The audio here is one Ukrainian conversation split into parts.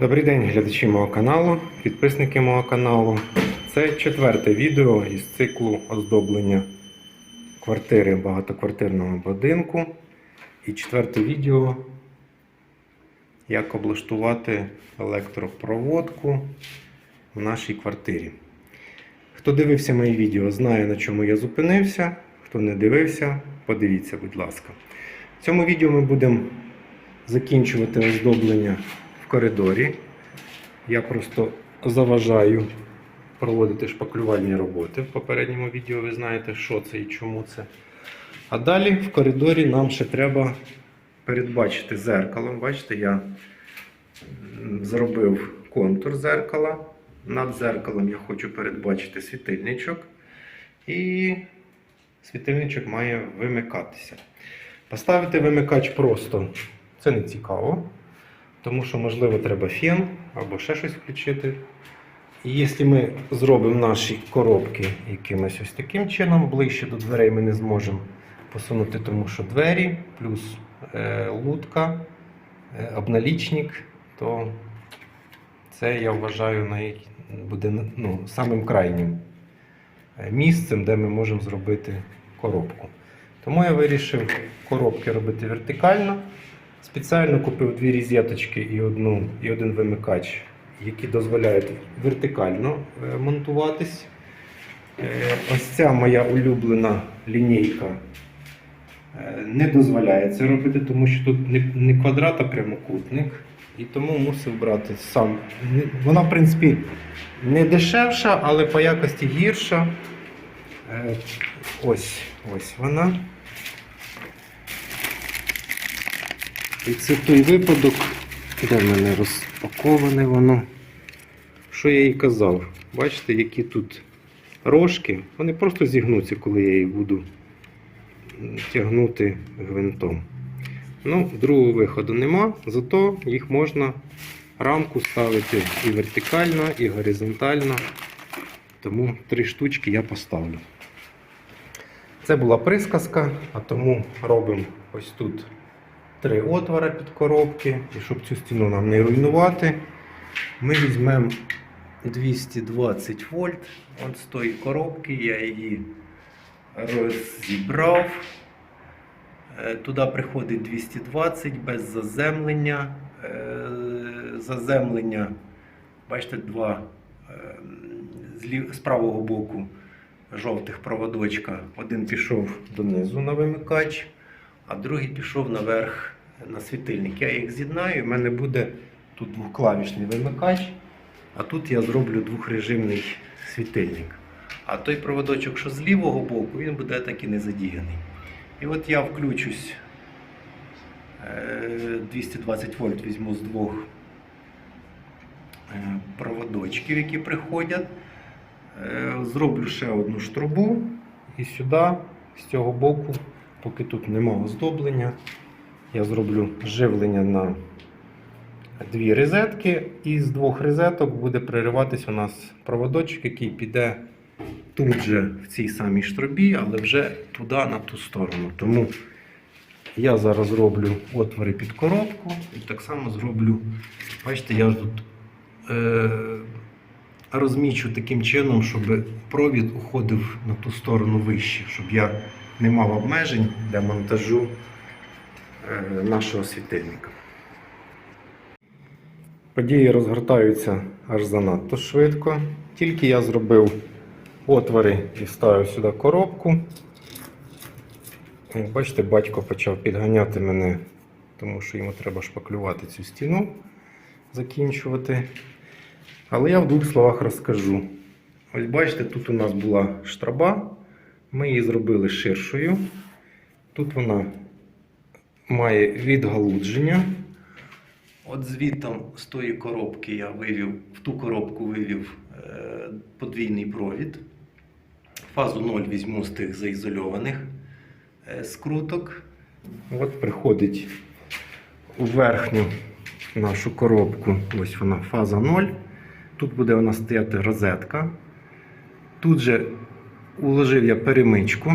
Добрий день, глядачі мого каналу, підписники мого каналу. Це четверте відео із циклу оздоблення квартири в багатоквартирному будинку. І четверте відео, як облаштувати електропроводку в нашій квартирі. Хто дивився мої відео, знає на чому я зупинився. Хто не дивився, подивіться, будь ласка. В цьому відео ми будемо закінчувати оздоблення в коридорі. Я просто заважаю проводити шпаклювальні роботи. В попередньому відео ви знаєте, що це і чому це. А далі в коридорі нам ще треба передбачити зеркало. Бачите, я зробив контур зеркала. Над зеркалом я хочу передбачити світильничок. І світильничок має вимикатися. Поставити вимикач просто це не цікаво, тому що, можливо, треба фен або ще щось включити. І якщо ми зробимо наші коробки якимось ось таким чином, ближче до дверей ми не зможемо посунути, тому що двері плюс е, лутка, е, обналічник, то це я вважаю най... буде ну, самим крайнім е, місцем, де ми можемо зробити коробку. Тому я вирішив коробки робити вертикально. Спеціально купив дві різеточки і, і один вимикач, які дозволяють вертикально е, монтуватись. Е, Ось ця моя улюблена лінійка е, не дозволяє це робити, тому що тут не, квадрат, а прямокутник. І тому мусив брати сам. Вона, в принципі, не дешевша, але по якості гірша. Ось, ось вона. І це той випадок, де в мене розпаковане воно. Що я їй казав? Бачите, які тут рожки, вони просто зігнуться, коли я їх буду тягнути гвинтом. Ну, другого виходу нема, зато їх можна рамку ставити і вертикально, і горизонтально. Тому три штучки я поставлю. Це була присказка, а тому робимо ось тут три отвори під коробки. І щоб цю стіну нам не руйнувати, ми візьмемо 220 вольт. От з тої коробки я її розібрав. Е, Туди приходить 220 без заземлення. Е, Заземлення, бачите, два е, з правого боку жовтих проводочка. Один пішов донизу на вимикач, а другий пішов наверх на світильник. Я їх з'єднаю, в мене буде тут двоклавішний вимикач, а тут я зроблю двохрежимний світильник. А той проводочок, що з лівого боку, він буде так і не задіяний. І от я включусь е, 220 вольт візьму з двох е, проводочків, які приходять. Е, Зроблю ще одну штрубу і сюди, з цього боку, поки тут немає оздоблення, я зроблю живлення на дві розетки, і з двох розеток буде перериватись у нас проводочок, який піде тут же в цій самій штрубі, але вже туди, на ту сторону. Тому я зараз зроблю отвори під коробку і так само зроблю, бачите, я тут е, розмічу таким чином, щоб провід уходив на ту сторону вище, щоб я не мав обмежень для монтажу нашого світильника. Події розгортаються аж занадто швидко. Тільки я зробив отвори і ставив сюди коробку. Бачите, батько почав підганяти мене, тому що йому треба шпаклювати цю стіну, закінчувати. Але я в двох словах розкажу. Ось бачите, тут у нас була штраба, ми її зробили ширшою. Тут вона має відгалудження. От звітом з тої коробки я вивів, в ту коробку вивів е, подвійний провід. Фазу 0 візьму з тих заізольованих е, скруток. От приходить у верхню нашу коробку. Ось вона фаза 0. Тут буде у нас стояти розетка. Тут же уложив я перемичку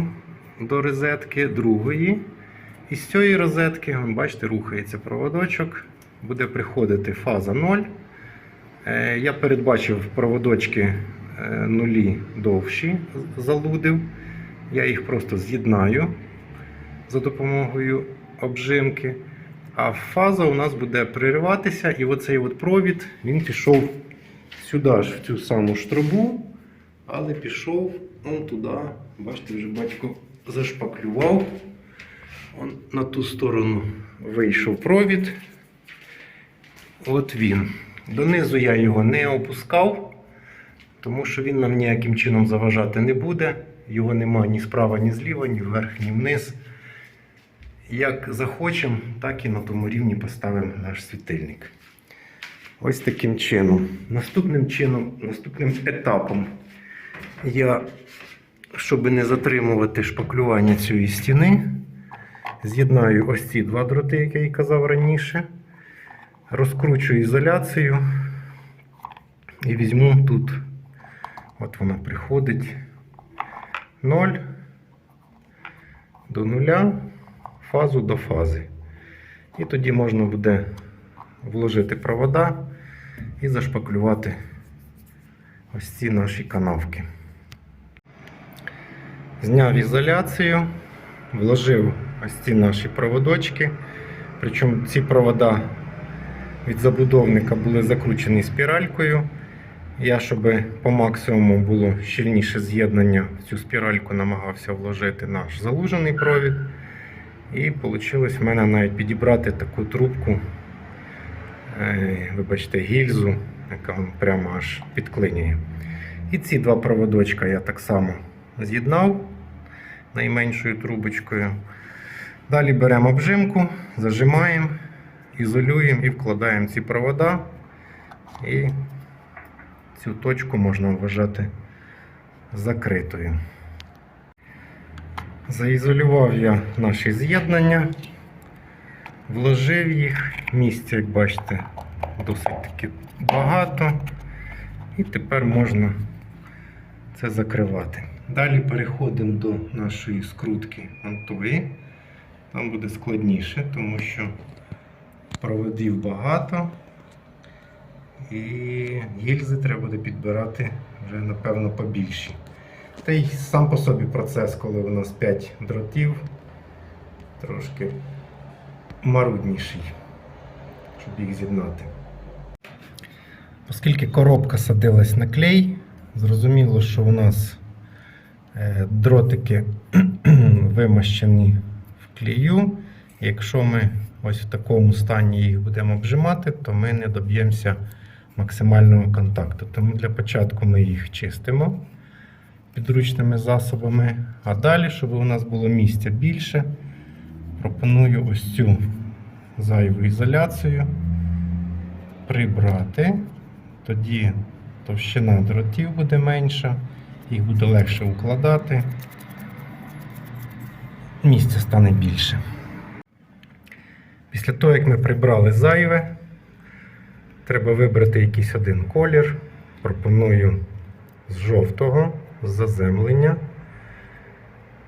до розетки другої. І з цієї розетки, бачите, рухається проводочок. Буде приходити фаза 0. Е, Я передбачив проводочки е, нулі довші, залудив. Я їх просто з'єднаю за допомогою обжимки. А фаза у нас буде пририватися, і оцей от провід він пішов сюди ж, в цю саму штрубу, але пішов он туди. Бачите, вже батько зашпаклював. На ту сторону вийшов провід. От він. Донизу я його не опускав, тому що він нам ніяким чином заважати не буде. Його нема ні справа, ні зліва, ні вверх, ні вниз. Як захочемо, так і на тому рівні поставимо наш світильник. Ось таким чином. Наступним чином, наступним етапом я, щоб не затримувати шпаклювання цієї стіни, з'єднаю ось ці два дроти, як я і казав раніше. Розкручую ізоляцію і візьму тут, от вона приходить 0 до нуля, фазу до фази. І тоді можна буде вложити провода і зашпаклювати ось ці наші канавки. Зняв ізоляцію, вложив ось ці наші проводочки. Причому ці провода від забудовника були закручені спіралькою. Я, щоб по максимуму було щільніше з'єднання, в цю спіральку намагався вложити наш залужений провід. І вийшло в мене навіть підібрати таку трубку, е, вибачте, гільзу, яка прямо аж підклинює. І ці два проводочка я так само з'єднав найменшою трубочкою. Далі беремо обжимку, зажимаємо, ізолюємо і вкладаємо ці провода. І цю точку можна вважати закритою. Заізолював я наші з'єднання, вложив їх. Місця, як бачите, досить таки багато. І тепер можна це закривати. Далі переходимо до нашої скрутки антої. Там буде складніше, тому що проводів багато. І гільзи треба буде підбирати вже, напевно, побільші. Та й сам по собі процес, коли у нас 5 дротів, трошки марудніший, щоб їх з'єднати. Оскільки коробка садилась на клей, зрозуміло, що у нас е, дротики вимащені клею. Якщо ми ось в такому стані їх будемо обжимати, то ми не доб'ємося максимального контакту. Тому для початку ми їх чистимо підручними засобами. А далі, щоб у нас було місця більше, пропоную ось цю зайву ізоляцію прибрати. Тоді товщина дротів буде менша, їх буде легше укладати. Місця стане більше. Після того, як ми прибрали зайве, треба вибрати якийсь один колір. Пропоную з жовтого, з заземлення.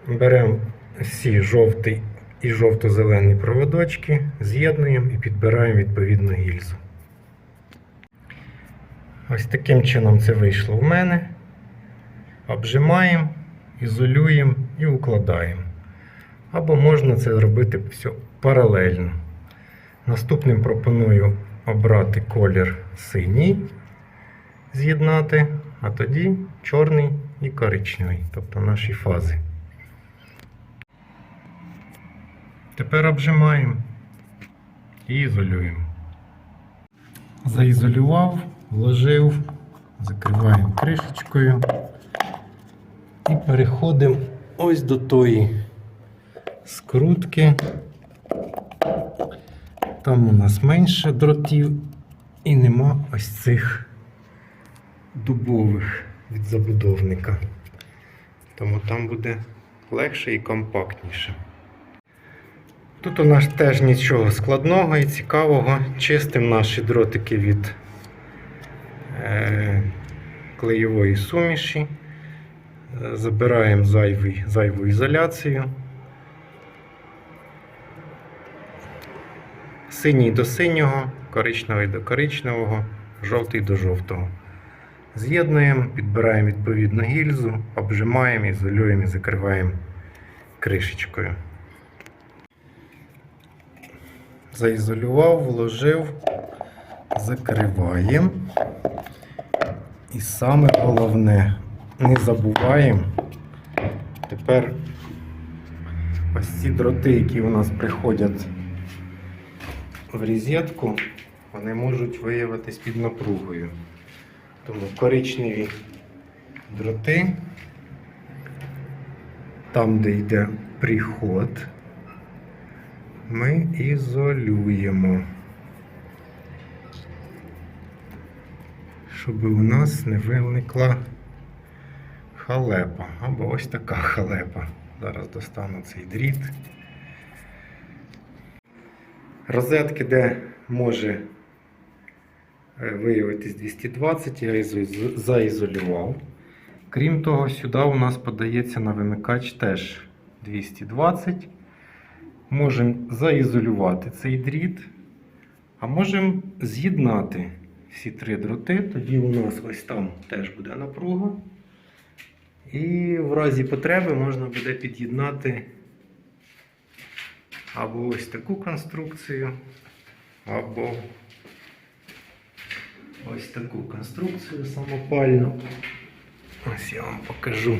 Беремо всі жовтий і жовто-зелені проводочки, з'єднуємо і підбираємо відповідну гільзу. Ось таким чином це вийшло в мене. Обжимаємо, ізолюємо і укладаємо. Або можна це зробити все паралельно. Наступним пропоную обрати колір синій, з'єднати, а тоді чорний і коричневий, тобто наші фази. Тепер обжимаємо і ізолюємо. Заізолював, вложив, закриваємо кришечкою і переходимо ось до тої скрутки. Там у нас менше дротів і нема ось цих дубових від забудовника. Тому там буде легше і компактніше. Тут у нас теж нічого складного і цікавого. Чистимо наші дротики від е, клеєвої суміші. Забираємо зайвий, зайву ізоляцію. Синій до синього, коричневий до коричневого. жовтий до жовтого. З'єднуємо, підбираємо відповідну гільзу, обжимаємо, ізолюємо і закриваємо кришечкою. Заізолював, вложив, закриваємо. І саме головне, не забуваємо. Тепер ось ці дроти, які у нас приходять в розетку, вони можуть виявитись під напругою. Тому коричневі дроти, там, де йде приход, ми ізолюємо. Щоб у нас не виникла халепа. Або ось така халепа. Зараз достану цей дріт. Розетки, де може е, виявитись 220, я заізолював. Крім того, сюди у нас подається на вимикач теж 220. Можемо заізолювати цей дріт, а можемо з'єднати всі три дроти. Тоді у нас ось там теж буде напруга. І в разі потреби можна буде під'єднати або ось таку конструкцію, або ось таку конструкцію самопальну. Ось я вам покажу.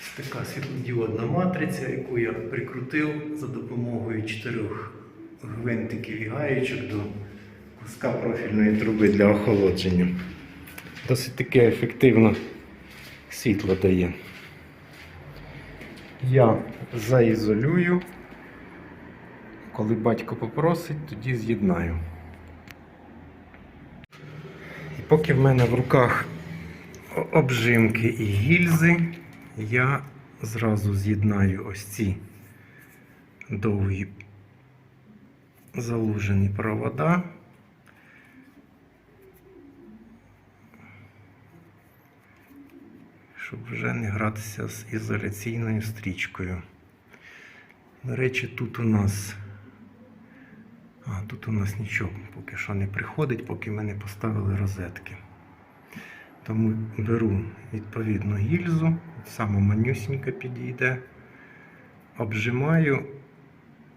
Ось така світлодіодна матриця, яку я прикрутив за допомогою чотирьох гвинтиків і гаєчок до куска профільної труби для охолодження. Досить таке ефективно світло дає. Я заізолюю. Коли батько попросить, тоді з'єднаю. І поки в мене в руках обжимки і гільзи, я зразу з'єднаю ось ці довгі залужені провода. Щоб вже не гратися з ізоляційною стрічкою. До речі, тут у нас. А, тут у нас нічого поки що не приходить, поки ми не поставили розетки. Тому беру відповідну гільзу, саме манюсінька підійде, обжимаю,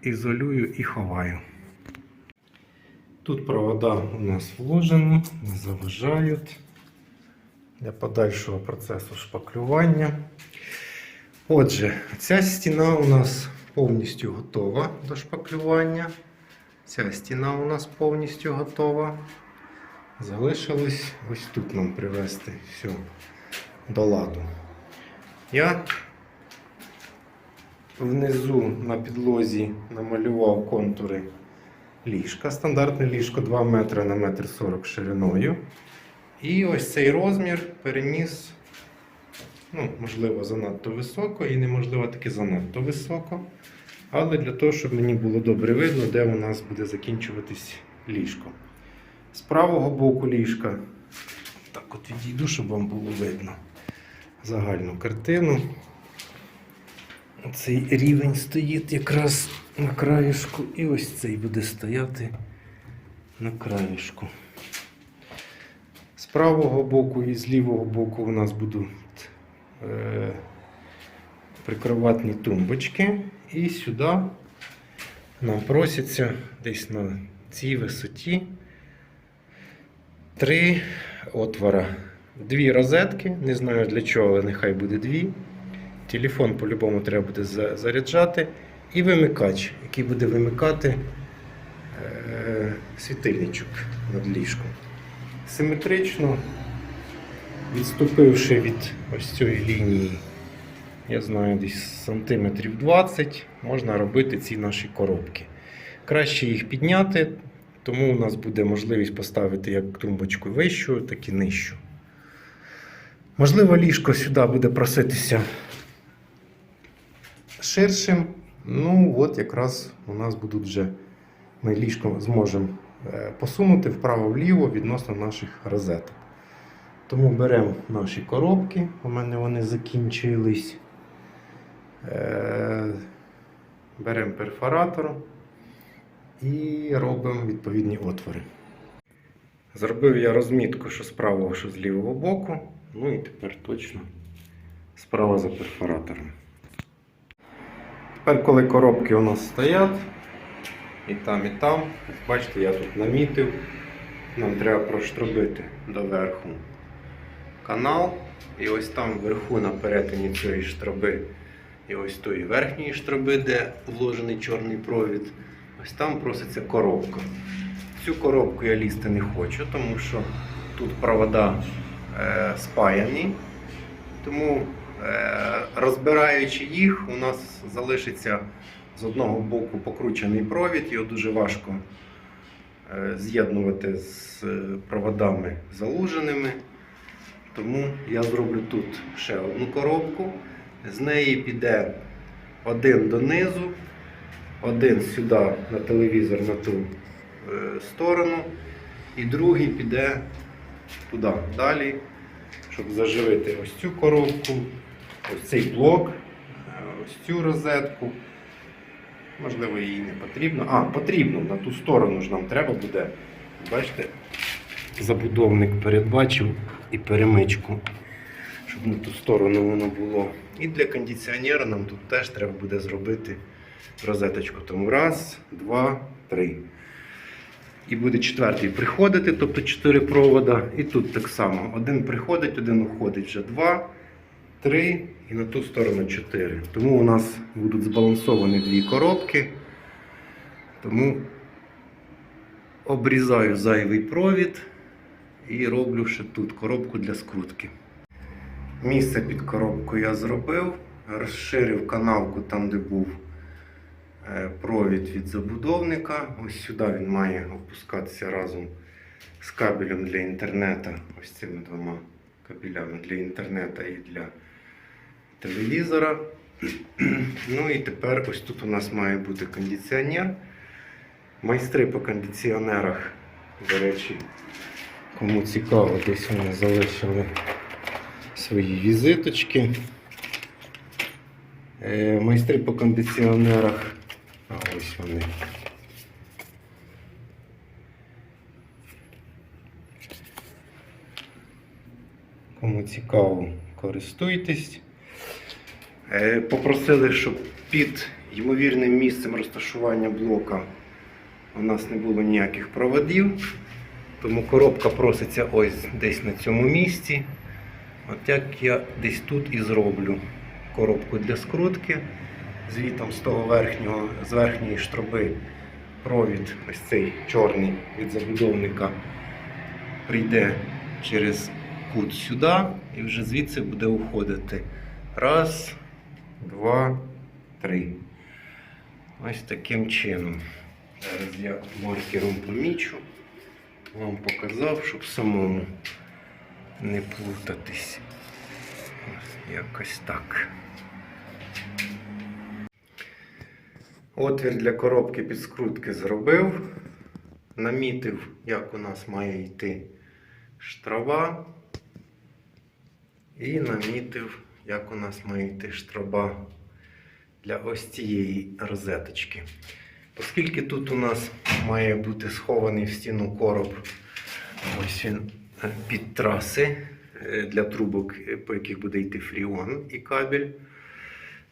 ізолюю і ховаю. Тут провода у нас вложені, не заважають для подальшого процесу шпаклювання. Отже, ця стіна у нас повністю готова до шпаклювання. Ця стіна у нас повністю готова. Залишилось ось тут нам привести все до ладу. Я внизу на підлозі намалював контури ліжка. Стандартне ліжко 2 метри на 1,40 м шириною. І ось цей розмір переніс, ну, можливо, занадто високо і неможливо таки занадто високо. Але для того, щоб мені було добре видно, де у нас буде закінчуватись ліжко. З правого боку ліжка, так от відійду, щоб вам було видно загальну картину. Цей рівень стоїть якраз на краєшку, і ось цей буде стояти на краєшку. Правого боку і з лівого боку у нас будуть е, прикроватні тумбочки. І сюди нам просяться десь на цій висоті три отвора. Дві розетки, не знаю для чого, але нехай буде дві. Телефон по-любому треба буде заряджати. І вимикач, який буде вимикати е, світильничок над ліжком. Симетрично, відступивши від ось цієї лінії, я знаю, десь сантиметрів 20, можна робити ці наші коробки. Краще їх підняти, тому у нас буде можливість поставити як тумбочку вищу, так і нижчу. Можливо, ліжко сюди буде проситися ширшим. Ну, от якраз у нас будуть вже ми ліжко зможемо посунути вправо-вліво відносно наших розеток. Тому беремо наші коробки, у мене вони закінчились. Е, Беремо перфоратор і робимо відповідні отвори. Зробив я розмітку, що з правого, що з лівого боку. Ну і тепер точно справа за перфоратором. Тепер, коли коробки у нас стоять, і там, і там, бачите, я тут намітив. Нам треба проштробити доверху канал. І ось там вверху на перетині цієї штроби і ось тої верхньої штроби, де вложений чорний провід, ось там проситься коробка. Цю коробку я лізти не хочу, тому що тут провода е, спаяні. Тому е, розбираючи їх, у нас залишиться з одного боку покручений провід, його дуже важко е, з'єднувати з е, проводами залуженими. Тому я зроблю тут ще одну коробку. З неї піде один донизу, один сюди на телевізор на ту е, сторону, і другий піде туди далі, щоб заживити ось цю коробку, ось цей блок, ось цю розетку. Можливо, її не потрібно. А, потрібно, на ту сторону ж нам треба буде. Бачите, забудовник передбачив і перемичку, щоб на ту сторону воно було. І для кондиціонера нам тут теж треба буде зробити розеточку. Тому раз, два, три. І буде четвертий приходити, тобто чотири провода. І тут так само. Один приходить, один уходить вже два, три і на ту сторону чотири. Тому у нас будуть збалансовані дві коробки. Тому обрізаю зайвий провід і роблю ще тут коробку для скрутки. Місце під коробку я зробив, розширив канавку там, де був е, провід від забудовника. Ось сюди він має опускатися разом з кабелем для інтернету, ось цими двома кабелями для інтернету і для телевізора. Ну і тепер ось тут у нас має бути кондиціонер. Майстри по кондиціонерах, до речі, кому цікаво, десь вони залишили свої візиточки. Е, Майстри по кондиціонерах. А ось вони. Кому цікаво, користуйтесь. Е, Попросили, щоб під ймовірним місцем розташування блока у нас не було ніяких проводів. Тому коробка проситься ось десь на цьому місці. От як я десь тут і зроблю коробку для скрутки. Звітом з того верхнього, з верхньої штроби провід, ось цей чорний від забудовника, прийде через кут сюди і вже звідси буде уходити. Раз, два, три. Ось таким чином. Зараз я маркером помічу. Вам показав, щоб самому не плутатись. Ось якось так. Отвір для коробки під скрутки зробив. Намітив, як у нас має йти штрава. І намітив, як у нас має йти штраба для ось цієї розеточки. Оскільки тут у нас має бути схований в стіну короб, ось він е, під траси е, для трубок, е, по яких буде йти фріон і кабель.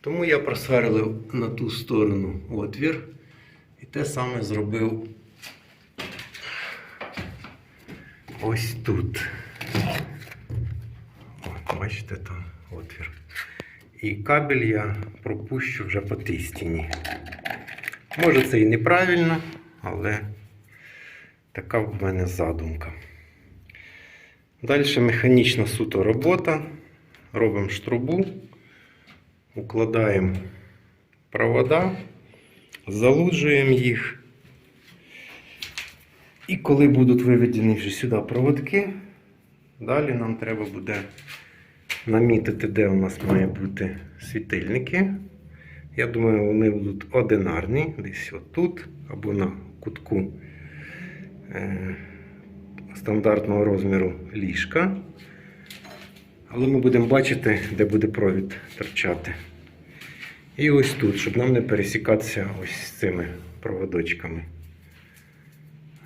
Тому я просверлив на ту сторону отвір і те саме зробив ось тут. От, бачите, там отвір. І кабель я пропущу вже по тій стіні. Може це і неправильно, але така в мене задумка. Далі механічна суто робота. Робимо штрубу, укладаємо провода, залуджуємо їх. І коли будуть виведені вже сюди проводки, далі нам треба буде намітити, де у нас має бути світильники. Я думаю, вони будуть одинарні, десь отут, або на кутку е, стандартного розміру ліжка. Але ми будемо бачити, де буде провід торчати. І ось тут, щоб нам не пересікатися ось з цими проводочками.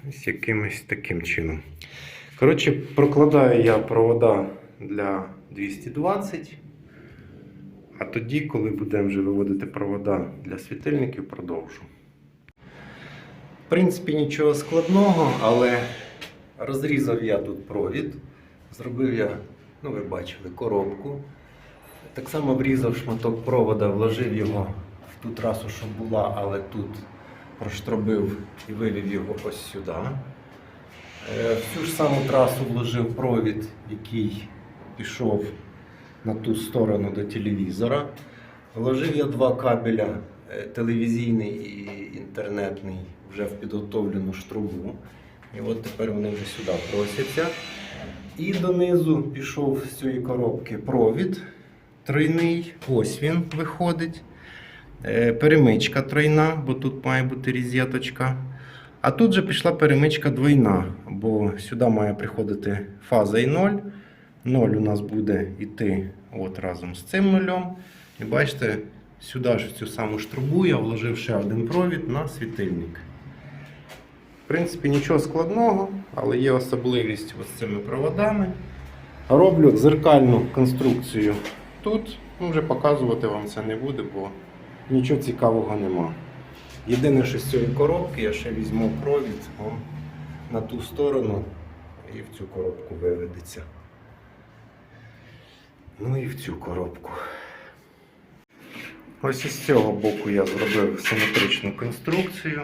Ось якимось таким чином. Коротше, прокладаю я провода для 220. А тоді, коли будемо вже виводити провода для світильників, продовжу. В принципі, нічого складного, але розрізав я тут провід. Зробив я, ну ви бачили, коробку. Так само врізав шматок провода, вложив його в ту трасу, що була, але тут проштробив і вивів його ось сюди. Е, В цю ж саму трасу вложив провід, який пішов на ту сторону до телевізора. Вложив я два кабеля е, телевізійний і інтернетний вже в підготовлену штрубу. І от тепер вони вже сюди просяться. І донизу пішов з цієї коробки провід тройний. Ось він виходить. Е, Перемичка тройна, бо тут має бути різеточка. А тут же пішла перемичка двойна, бо сюди має приходити фаза і 0. 0 у нас буде йти от разом з цим нульом. І бачите, сюди ж в цю саму штрубу я вложив ще один провід на світильник. В принципі, нічого складного, але є особливість ось цими проводами. Роблю дзеркальну конструкцію тут. Ну, вже показувати вам це не буду, бо нічого цікавого нема. Єдине, що з цієї коробки я ще візьму провід о, на ту сторону і в цю коробку виведеться. Ну і в цю коробку. Ось із цього боку я зробив симетричну конструкцію.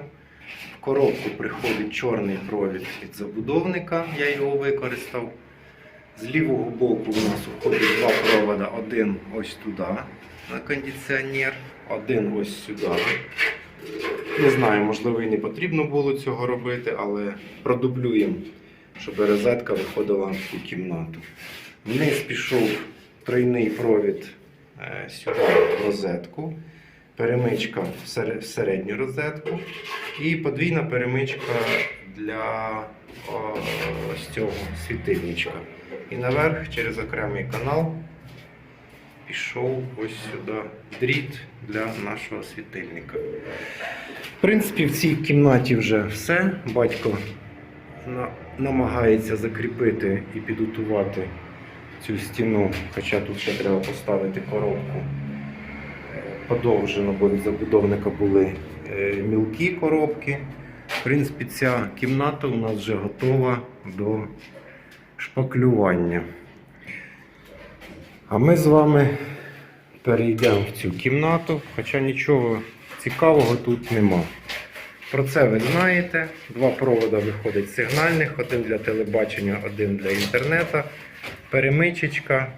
В коробку приходить чорний провід від забудовника, я його використав. З лівого боку у нас входить два провода. Один ось туди на кондиціонер, один ось сюди. Не знаю, можливо, і не потрібно було цього робити, але продублюємо, щоб розетка виходила ту кімнату. Вниз пішов тройний провід е, сюди в розетку, перемичка в середню розетку і подвійна перемичка для ось цього світильничка. І наверх через окремий канал пішов ось сюди дріт для нашого світильника. В принципі, в цій кімнаті вже все. Батько намагається закріпити і підготувати цю стіну, хоча тут ще треба поставити коробку е, подовжено, бо від забудовника були е, мілкі коробки. В принципі, ця кімната у нас вже готова до шпаклювання. А ми з вами перейдемо в цю кімнату, хоча нічого цікавого тут нема. Про це ви знаєте. Два провода виходить сигнальних, один для телебачення, один для інтернету. Перемичечка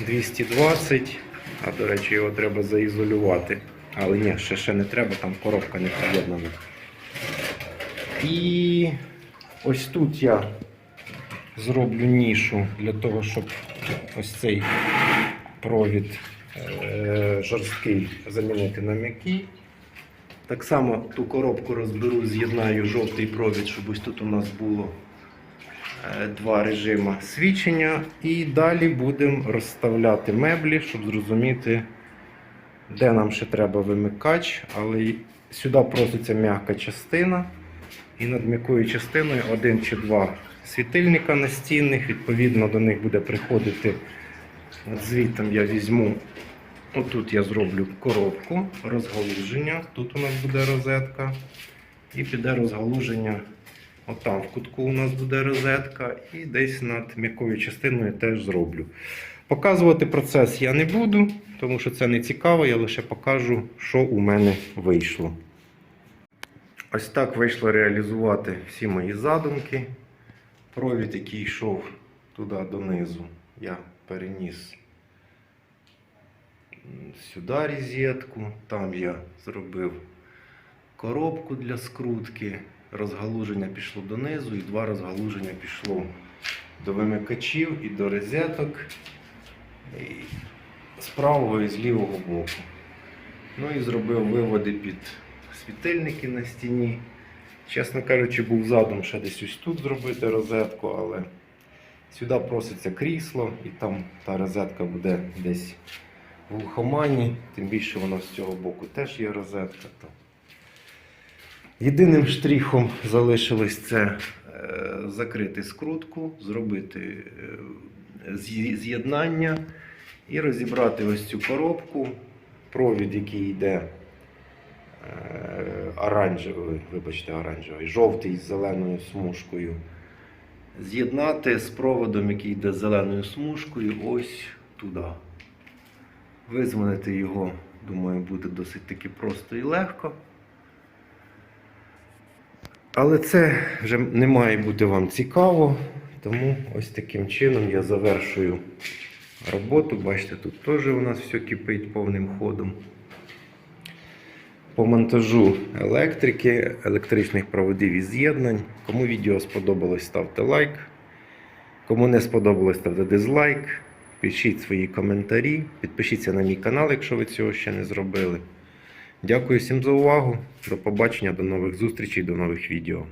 220. А до речі, його треба заізолювати. Але ні, ще, ще не треба, там коробка не приєднана. І ось тут я зроблю нішу для того, щоб ось цей провід е, жорсткий замінити на м'який. Так само ту коробку розберу, з'єднаю жовтий провід, щоб ось тут у нас було два режими свічення. І далі будемо розставляти меблі, щоб зрозуміти, де нам ще треба вимикач. Але сюди проситься м'яка частина. І над м'якою частиною один чи два світильника настінних. Відповідно, до них буде приходити. От звідти я візьму. Отут я зроблю коробку, розгалуження. Тут у нас буде розетка. І піде розгалуження. Отам в кутку у нас буде розетка. І десь над м'якою частиною теж зроблю. Показувати процес я не буду, тому що це не цікаво, я лише покажу, що у мене вийшло. Ось так вийшло реалізувати всі мої задумки. Провід, який йшов туди донизу, я переніс сюди розетку. Там я зробив коробку для скрутки. Розгалуження пішло донизу, і два розгалуження пішло до вимикачів і до розеток. І з правого і з лівого боку. Ну і зробив виводи під світильники на стіні. Чесно кажучи, був задум ще десь ось тут зробити розетку, але сюди проситься крісло і там та розетка буде десь в глухомані, тим більше воно з цього боку теж є розетка. Єдиним штрихом залишилось це е, закрити скрутку, зробити е, з'єднання і розібрати ось цю коробку, провід, який йде е, оранжевий, вибачте, оранжевий, жовтий з зеленою смужкою. З'єднати з проводом, який йде зеленою смужкою, ось туди. Визвонити його, думаю, буде досить таки просто і легко. Але це вже не має бути вам цікаво, тому ось таким чином я завершую роботу. Бачите, тут теж у нас все кипить повним ходом. По монтажу електрики, електричних проводів і з'єднань. Кому відео сподобалось, ставте лайк. Кому не сподобалось, ставте дизлайк. Пишіть свої коментарі, підпишіться на мій канал, якщо ви цього ще не зробили. Дякую всім за увагу. До побачення, до нових зустрічей, до нових відео.